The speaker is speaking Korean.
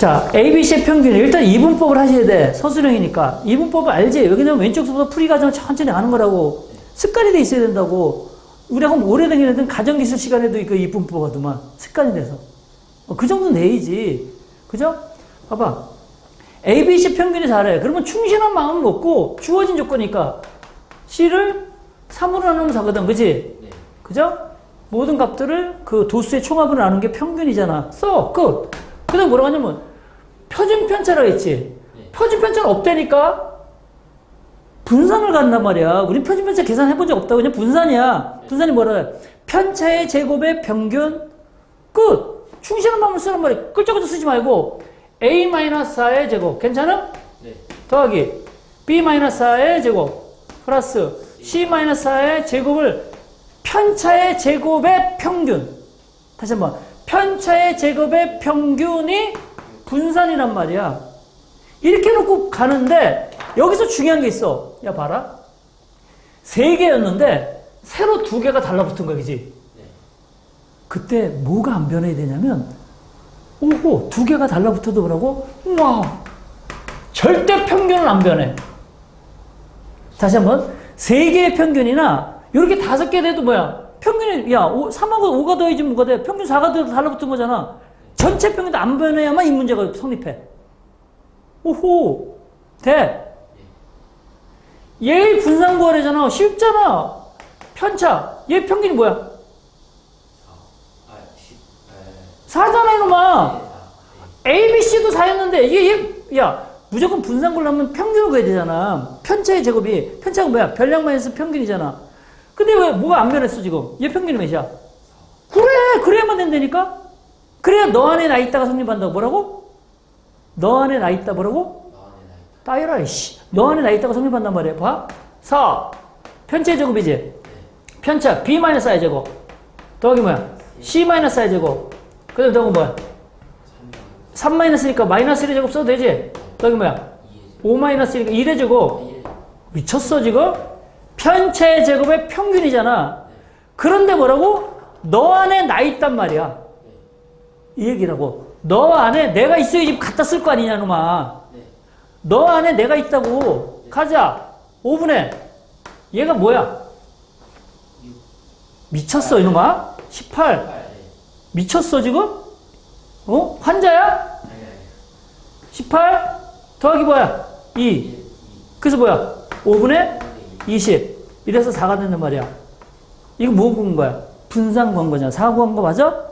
자, ABC의 평균. 일단 이분법을 하셔야 돼. 서술형이니까. 이분법을 알지? 왜냐면 왼쪽부터 풀이 과정을 천천히 가는 거라고. 습관이 돼 있어야 된다고. 우리가 뭐 오래된 애들은 가정기술 시간에도 그 이분법 하더만. 습관이 돼서. 어, 그 정도는 내야지. 그죠? 봐봐. ABC 평균이 잘해. 그러면 충실한 마음을 먹고 주어진 조건이니까 C를 3으로 나누면 4거든. 그지? 네. 그죠? 모든 값들을 그 도수의 총합으로 나눈 게 평균이잖아. 써. 끝. 그 다음 뭐라고 하냐면 표준 편차라고 했지. 네. 표준 편차는 없다니까? 분산을 간단 말이야. 우리 표준 편차 계산해 본 적 없다고. 그냥 분산이야. 분산이 뭐라 해? 편차의 제곱의 평균 끝. 충실한 마음을 쓰란 말이야. 끌적끌적 쓰지 말고 a-4의 제곱. 괜찮아? 네. 더하기 b-4의 제곱 플러스 c-4의 제곱을 편차의 제곱의 평균 다시 한번 편차의 제곱의 평균이 분산이란 말이야 이렇게 놓고 가는데 여기서 중요한 게 있어 야 봐라 세 개였는데 새로 두 개가 달라붙은 거야 그지 네. 그때 뭐가 안 변해야 되냐면 오호 두 개가 달라붙어도 뭐라고 우와 절대 평균은 안 변해. 다시 한번 세 개의 평균이나 이렇게 다섯 개 돼도 뭐야? 평균이 야 3하고 5가 더해지 뭐가 돼? 평균 4가 더 달라붙은 거잖아. 전체 평균도 안 변해야만 이 문제가 성립해. 오호 돼. 얘의 분산 구하래잖아. 쉽잖아. 편차. 얘 평균이 뭐야? 4. 아, 10. 에. 4잖아 이놈아. A, B, C도 4였는데 이게 얘, 야 무조건 분산 구하려면 평균을 구해야 되잖아. 편차의 제곱이 편차가 뭐야? 별량 마이너스 평균이잖아. 근데 왜 뭐가 안 변했어 지금? 얘 평균이 몇이야? 그래 그래야만 된다니까. 그래야 너 안에 나 있다가 성립한다고 뭐라고? 너 안에 나 있다 뭐라고? 따이라 이씨. 너 안에 나 있다가 성립한단 말이야. 봐. 4 편차의 제곱이지. 편차 B 마이너스 I 제곱 더하기 뭐야? C 마이너스 I 제곱. 그다음 더하기 뭐야? 3 마이너스니까 마이너스 1의 제곱 써도 되지? 여기 뭐야? 2의 5 마이너스 1이니까 1의 제곱. 1. 미쳤어, 지금? 편차의 제곱의 평균이잖아. 그런데 뭐라고? 너 안에 나 있단 말이야. 이 얘기라고. 너 안에 내가 있어야지 갖다 쓸 거 아니냐, 놈아. 네. 너 안에 내가 있다고. 가자. 5분에. 얘가 뭐야? 6. 미쳤어, 이놈아? 18. 8. 네. 미쳤어, 지금? 어? 환자야? 아니 아니. 18 더하기 뭐야? 2. 1. 2. 그래서 뭐야? 5분의 2. 20. 이래서 4가 된단 말이야. 이거 뭐 구한 거야? 분산 구한 거잖아. 4 구한 거 맞아?